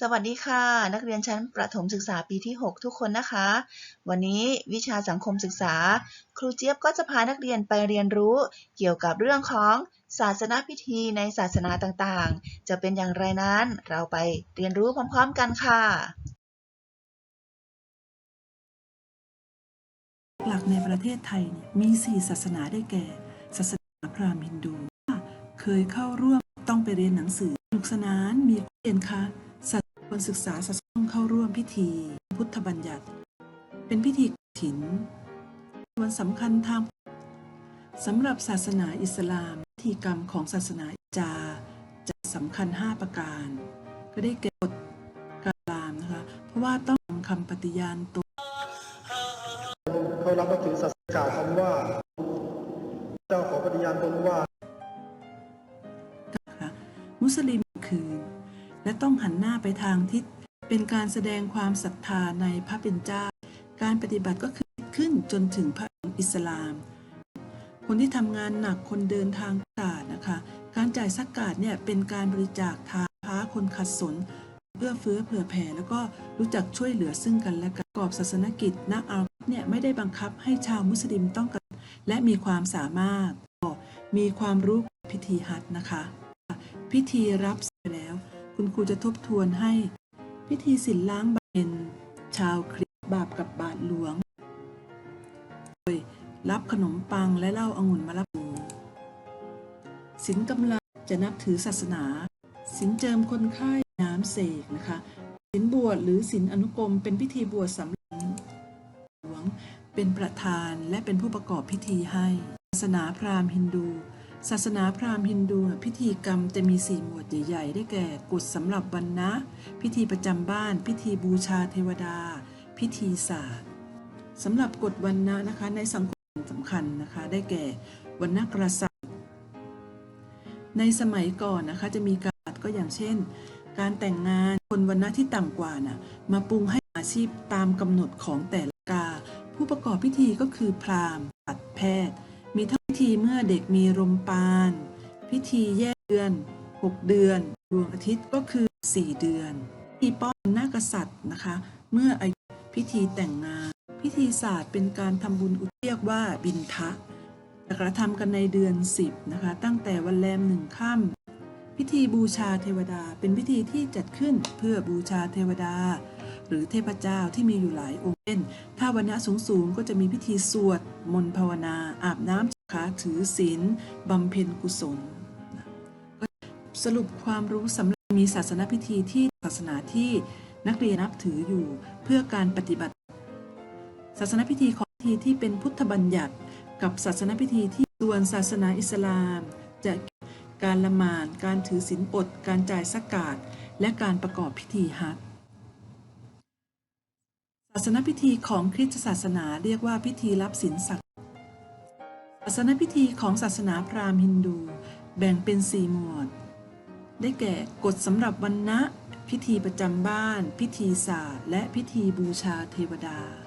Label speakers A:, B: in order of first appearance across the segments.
A: สวัสดีค่ะ นักเรียนชั้นประถมศึกษาปีที่ 6 ทุกคนนะคะ วันนี้วิชาสังคมศึกษา ครูเจี๊ยบก็จะพานักเรียนไปเรียนรู้ เกี่ยวกับเรื่องของศาสนพิธีในศาสนาต่างๆ จะเป็นอย่างไรนั้น เราไปเรียนรู้พร้อม ๆ กันค่ะ
B: หลักในประเทศไทยมีสี่ศาสนาได้แก่ ศาสนาพราหมณ์ฮินดู เคยเข้าร่วมต้องไปเรียนหนังสือสนุกสนานมีเรียนคะ คนศึกษาศาสนาต้องเข้าร่วมพิธีพุทธบัญญัติ เป็นพิธีถิน วันสำคัญทางสำหรับศาสนาอิสลามพิธีกรรมของศาสนาจาจะสำคัญ 5 ประการ ก็ได้แก่กฎการลามนะคะ เพราะว่าต้องทำคำปฏิญาณตน
C: เขารับมาถือศาสนากล่าวคำว่า เจ้าขอปฏิญาณตนว่า
B: นะคะมุสลิมคืน และต้องหันหน้าไปทางทิศ เป็นการแสดงความศรัทธาในพระเป็นเจ้า การปฏิบัติก็คือขึ้นจนถึงพระอิสลาม คนที่ทำงานหนักคนเดินทางกาดนะคะ การจ่ายสักกาดเนี่ยเป็นการบริจาคทานพาคนขัดสนเพื่อเฟื้อเผื่อแผ่ แล้วก็รู้จักช่วยเหลือซึ่งกันและกันประกอบศาสนกิจนักอาลเนี่ยไม่ได้บังคับให้ชาวมุสลิมต้องกรและมีความสามารถมีความรู้พิธีฮัจญ์นะคะ พิธีรับเสร็จแล้ว คุณครูจะทบทวนให้ พิธีสินล้างบาปเป็นชาวคริสต์บาปกับบาทหลวง โดยรับขนมปังและเหล้าองุ่นมารับบูสินกำลังจะนับถือศาสนา สินเจิมคนไข้น้ำเสกนะคะสินบวชหรือสินอนุกรมเป็นพิธีบวชสำหรับหลวงเป็นประธานและเป็นผู้ประกอบพิธีให้ ศาสนาพราหมณ์ฮินดู ศาสนาพราหมณ์ฮินดูพิธีกรรมจะมีสี่หมวดใหญ่ๆได้แก่กฎสำหรับวันนะ พิธีประจำบ้าน พิธีบูชาเทวดา พิธีศาสตร์สำหรับกฎวันนะนะคะในสังคมสำคัญนะคะ ได้แก่วันนะกษัตริย์ในสมัยก่อนนะคะจะมีการก็อย่างเช่น การแต่งงานคนวันนะที่ต่ำกว่าน่ะมาปรุงให้อาชีพตามกำหนดของแต่ละกา ผู้ประกอบพิธีก็คือพราหมณ์ตัดแพทย์ ธีเมื่อเด็กมีลมปาน พิธีแยกเดือน 6 เดือน ดวงอาทิตย์ก็คือ 4 เดือน พิธีป้อนหน้ากษัตริย์นะคะ เมื่ออายุพิธีแต่งงาน พิธีศาสตร์เป็นการทำบุญอุทิศเรียกว่าบินทะจะกระทำกันในเดือน 10นะคะ ตั้งแต่วันแรมหนึ่งค่ำพิธีบูชาเทวดาเป็นพิธีที่จัดขึ้นเพื่อบูชาเทวดา หรือเทพเจ้าที่มีอยู่หลายองค์เช่นถ้าวันณะสูงๆก็จะมีพิธีสวด มนต์ภาวนา อาบน้ำ ขาถือศีลบำเพ็ญกุศล สรุปความรู้สำหรับมีศาสนพิธีที่ศาสนาที่นักเรียนนับถืออยู่เพื่อการปฏิบัติ ศาสนพิธีของพิธีที่เป็นพุทธบัญญัติ กับศาสนพิธีที่ส่วนศาสนาอิสลาม จะการละหมาดการถือศีลอดการจ่ายสกาดและการประกอบพิธีฮัจศาสนพิธีของคริสตศาสนาเรียกว่าพิธีรับศีลศักดิ์ ศาสนพิธีของศาสนาพราหมณ์ฮินดู แบ่งเป็นสี่หมวด ได้แก่กฎสำหรับวันนะ พิธีประจำบ้าน พิธีศาสตร์ และพิธีบูชาเทวดา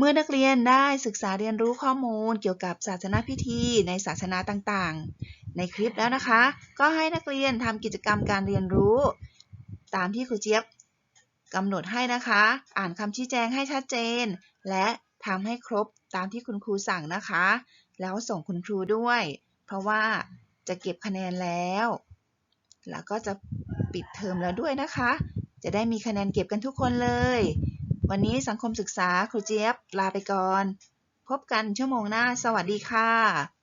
A: เมื่อนักเรียนได้ศึกษาเรียนรู้ข้อมูลเกี่ยวกับศาสนาพิธีในศาสนาต่างๆ ในคลิปแล้วนะคะ ก็ให้นักเรียนทำกิจกรรมการเรียนรู้ ตามที่ครูเจี๊ยบกำหนดให้นะคะ อ่านคำชี้แจงให้ชัดเจน และทำให้ครบตามที่คุณครูสั่งนะคะ แล้วส่งคุณครูด้วย เพราะว่าจะเก็บคะแนนแล้ว แล้วก็จะปิดเทอมแล้วด้วยนะคะ จะได้มีคะแนนเก็บกันทุกคนเลย วันนี้สังคมศึกษาครูเจี๊ยบลาไปก่อน พบกันชั่วโมงหน้า สวัสดีค่ะ